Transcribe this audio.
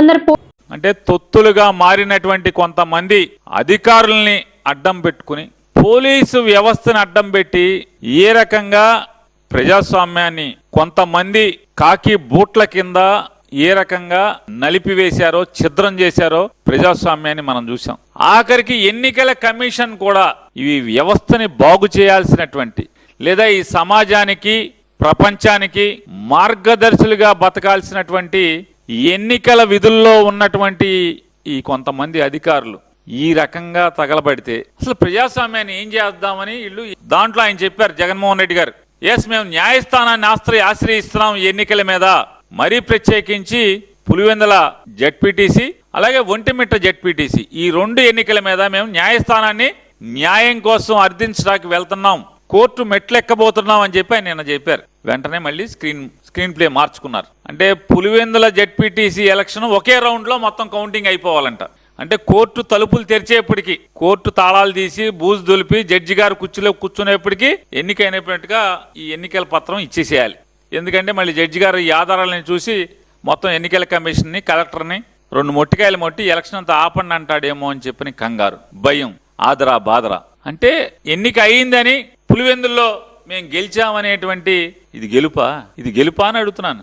కొందరు అంటే తొత్తులుగా మారినటువంటి కొంతమంది అధికారుల్ని అడ్డం పెట్టుకుని పోలీసు వ్యవస్థను అడ్డం పెట్టి ఏ రకంగా ప్రజాస్వామ్యాన్ని కొంతమంది కాకి బూట్ల కింద ఏ రకంగా నలిపివేశారో ఛిద్రం చేశారో ప్రజాస్వామ్యాన్ని మనం చూసాం ఆఖరికి ఎన్నికల కమిషన్ కూడా ఇవి వ్యవస్థని బాగు చేయాల్సినటువంటి లేదా ఈ సమాజానికి ప్రపంచానికి మార్గదర్శులుగా బతకాల్సినటువంటి ఎన్నికల విధుల్లో ఉన్నటువంటి ఈ కొంతమంది అధికారులు ఈ రకంగా తగలబడితే అసలు ప్రజాస్వామ్యాన్ని ఏం చేద్దామని వీళ్ళు దాంట్లో ఆయన చెప్పారు జగన్మోహన్ రెడ్డి గారు. ఎస్ మేము న్యాయస్థానాన్ని ఆశ్రయ ఆశ్రయిస్తున్నాం ఎన్నికల మీద. మరీ ప్రత్యేకించి పులివెందల జెడ్పీటీసీ అలాగే ఒంటిమిట్ట జెడ్పీటీసీ. ఈ రెండు ఎన్నికల మీద మేము న్యాయస్థానాన్ని న్యాయం కోసం అర్థించడానికి వెళ్తున్నాం. కోర్టు మెట్లెక్కబోతున్నాం అని చెప్పి ఆయన నిన్న చెప్పారు. వెంటనే మళ్ళీ స్క్రీన్ స్క్రీన్ ప్లే మార్చుకున్నారు. అంటే పులివెందుల జెడ్పీటీసీ ఎలక్షన్ ఒకే రౌండ్లో మొత్తం కౌంటింగ్ అయిపోవాలంట. అంటే కోర్టు తలుపులు తెరిచేప్పటికి కోర్టు తాళాలు తీసి బూజు దులిపి జడ్జి గారు కుర్చీలో కూర్చునేప్పటికీ ఎన్నికైనట్టుగా ఈ ఎన్నికల పత్రం ఇచ్చేసేయాలి. ఎందుకంటే మళ్ళీ జడ్జి గారు ఈ ఆధారాలను చూసి మొత్తం ఎన్నికల కమిషన్ని రెండు మొట్టికాయలు మొట్టి ఎలక్షన్ అంతా ఆపండి అంటాడేమో అని చెప్పిన కంగారు భయం ఆదరా బాదరా అంటే ఎన్నిక అయిందని పులివెందుల్లో మేము గెలిచామనేటువంటి ఇది గెలుపా? ఇది గెలుపా అని అడుగుతున్నాను.